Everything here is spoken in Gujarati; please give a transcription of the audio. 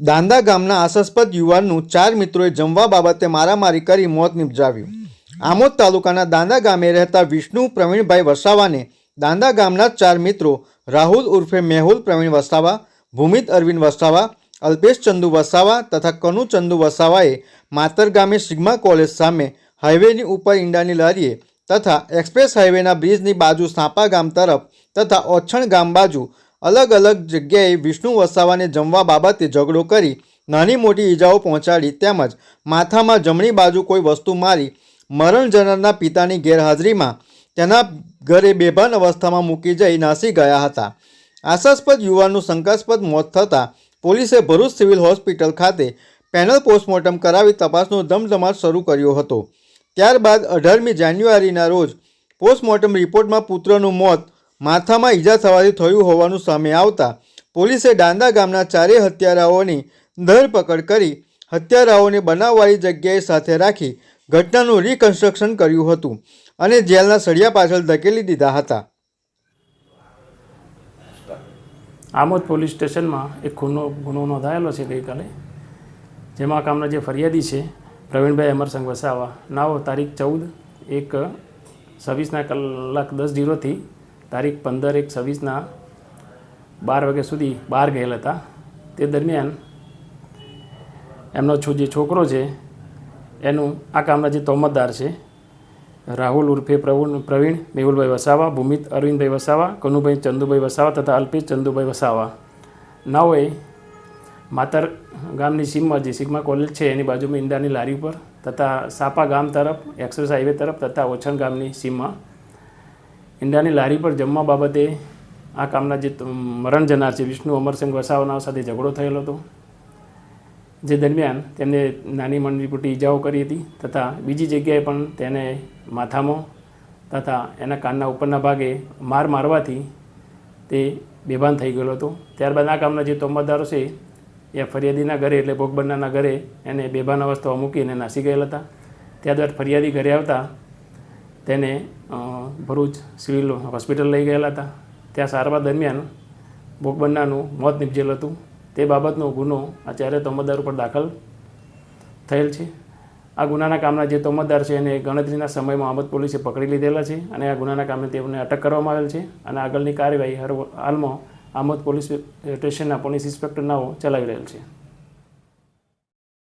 દાંદા ગામના આશાસ્પદ યુવાનનું ચાર મિત્રોએ જમવા બાબતે મારામારી કરી મોત નિપજાવ્યું. આમોદ તાલુકાના દાંદા ગામે રહેતા વિષ્ણુ પ્રવીણભાઈ વસાવાને દાંદા ગામના ચાર મિત્રો રાહુલ ઉર્ફે મેહુલ પ્રવીણ વસાવા, ભૂમિત અરવિંદ વસાવા, અલ્પેશ ચંદુ વસાવા તથા કનુ ચંદુ વસાવાએ માતર ગામે સિગ્મા કોલેજ સામે હાઈવેની ઉપર ઈંડાની લારીએ તથા એક્સપ્રેસ હાઈવેના બ્રિજની બાજુ સાપા ગામ તરફ તથા ઓછણ ગામ બાજુ અલગ અલગ જગ્યાએ વિષ્ણુ વસાવાને જમવા બાબતે ઝઘડો કરી નાની મોટી ઈજાઓ પહોંચાડી તેમજ માથામાં જમણી બાજુ કોઈ વસ્તુ મારી મરણ જનારના પિતાની ગેરહાજરીમાં તેના ઘરે બેભાન અવસ્થામાં મૂકી જઈ નાસી ગયા હતા. આશાસ્પદ યુવાનનું શંકાસ્પદ મોત થતાં પોલીસે ભરૂચ સિવિલ હોસ્પિટલ ખાતે પેનલ પોસ્ટમોર્ટમ કરાવી તપાસનો ધમધમાટ શરૂ કર્યો હતો. ત્યારબાદ અઢારમી જાન્યુઆરીના રોજ પોસ્ટમોર્ટમ રિપોર્ટમાં પુત્રનું મોત માથામાં ઈજા થવાથી થયું હોવાનું સામે આવતા પોલીસે દાંદા ગામના ચારેય હત્યારાઓની ધરપકડ કરી હત્યારાઓને બનાવવાળી જગ્યાએ સાથે રાખી ઘટનાનું રિકન્સ્ટ્રક્શન કર્યું હતું અને જેલના સળિયા પાછળ ધકેલી દીધા હતા. આમોદ પોલીસ સ્ટેશનમાં એક ખૂનનો ગુનો નોંધાયેલો છે ગઈકાલે, જેમાં કામના જે ફરિયાદી છે, પ્રવીણભાઈ અમરસંગ વસાવા નાઓ તારીખ ચૌદ એક છવ્વીસના કલાક દસ જીરોથી તારીખ પંદર એક છવ્વીસના બાર વાગ્યા સુધી બહાર ગયેલા હતા. તે દરમિયાન એમનો જે છોકરો છે, એનું આ કામના જે તોમતદાર છે, રાહુલ ઉર્ફે પ્રવીણ પ્રવીણ, મેહુલભાઈ વસાવા, ભૂમિત અરવિંદભાઈ વસાવા, કનુભાઈ ચંદુભાઈ વસાવા તથા અલ્પેશ ચંદુભાઈ વસાવા. નાઓએ માતર ગામની સીમમાં જે સિગ્મા કોલેજ છે, એની બાજુમાં ઈંડાની લારી ઉપર તથા સાપા ગામ તરફ, એક્સપ્રેસ હાઈવે તરફ તથા ઓછણ ગામની સીમમાં ઈંડાની લારી પર જમવા બાબતે આ કામના જે મરણ જનાર છે, વિષ્ણુ અમરસિંહ વસાવાના સાથે ઝઘડો થયેલો હતો. જે દરમિયાન તેમને નાની મંડળી મોટી ઈજાઓ કરી હતી તથા બીજી જગ્યાએ પણ તેને માથામાં તથા એના કાનના ઉપરના ભાગે માર મારવાથી તે બેભાન થઈ ગયેલો હતો. ત્યારબાદ આ કામના જે તોમતદારો છે, એ ફરિયાદીના ઘરે એટલે ભોગ ઘરે એને બેભાન અવસ્થામાં મૂકીને નાસી ગયેલા હતા. ત્યારબાદ ફરિયાદી ઘરે આવતા તેને ભરૂચ સિવિલ હોસ્પિટલ લઈ ગયેલા હતા. ત્યાં સારવાર દરમિયાન ભોગ બનનારનું મોત નીપજેલું હતું. તે બાબતનો ગુનો ચારે તોમતદાર ઉપર દાખલ થયેલ છે. આ ગુનાના કામના જે તોમતદાર છે એને ગણતરીના સમયમાં આમદ પોલીસે પકડી લીધેલા છે અને આ ગુનાના કામે તેમને અટક કરવામાં આવેલ છે અને આગળની કાર્યવાહી હાલમાં આમદ પોલીસ સ્ટેશનના પોલીસ ઇન્સ્પેક્ટરનાઓ ચલાવી રહેલ છે.